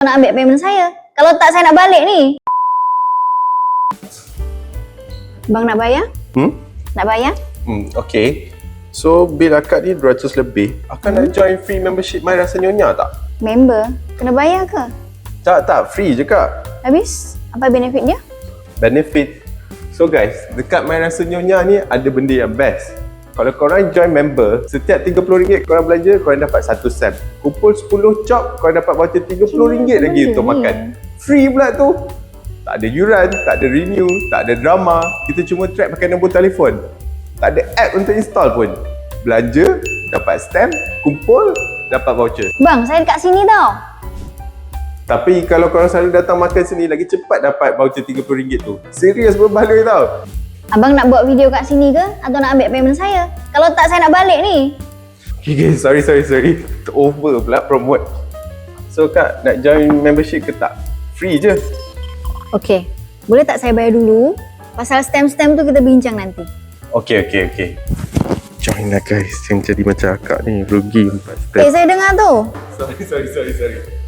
nak ambil payment saya. Kalau tak saya nak balik ni. Bang nak bayar? Hmm? Nak bayar? Hmm, okay. So, bil akak ni 200 lebih. Akak nak join free membership My Rasa Nyonya tak? Member? Kena bayar ke? Tak, tak. Free je kak. Habis? Apa benefit dia? Benefit. So guys, dekat My Rasa Nyonya ni ada benda yang best. Kalau korang join member, setiap RM30 korang belanja, korang dapat 1 sen. Kumpul 10 chop, korang dapat voucher RM30 lagi untuk makan. Free pula tu. Tak ada yuran, tak ada renew, tak ada drama. Kita cuma track pakai nombor telefon. Tak ada app untuk install pun. Belanja, dapat stamp, kumpul, dapat voucher. Bang, saya dekat sini tau. Tapi kalau korang selalu datang makan sini, lagi cepat dapat voucher RM30 tu. Serius berbaloi tau. Abang nak buat video kat sini ke? Atau nak ambil payment saya? Kalau tak, saya nak balik ni. Okay guys, sorry sorry sorry. Over pula promote. So kak nak join membership ke tak? Free je. Okey. Boleh tak saya bayar dulu? Pasal stamp-stamp tu kita bincang nanti. Okay okay okay. Join lah guys. Yang jadi macam akak ni rugi empat Eh, saya dengar tu. Sorry sorry sorry sorry.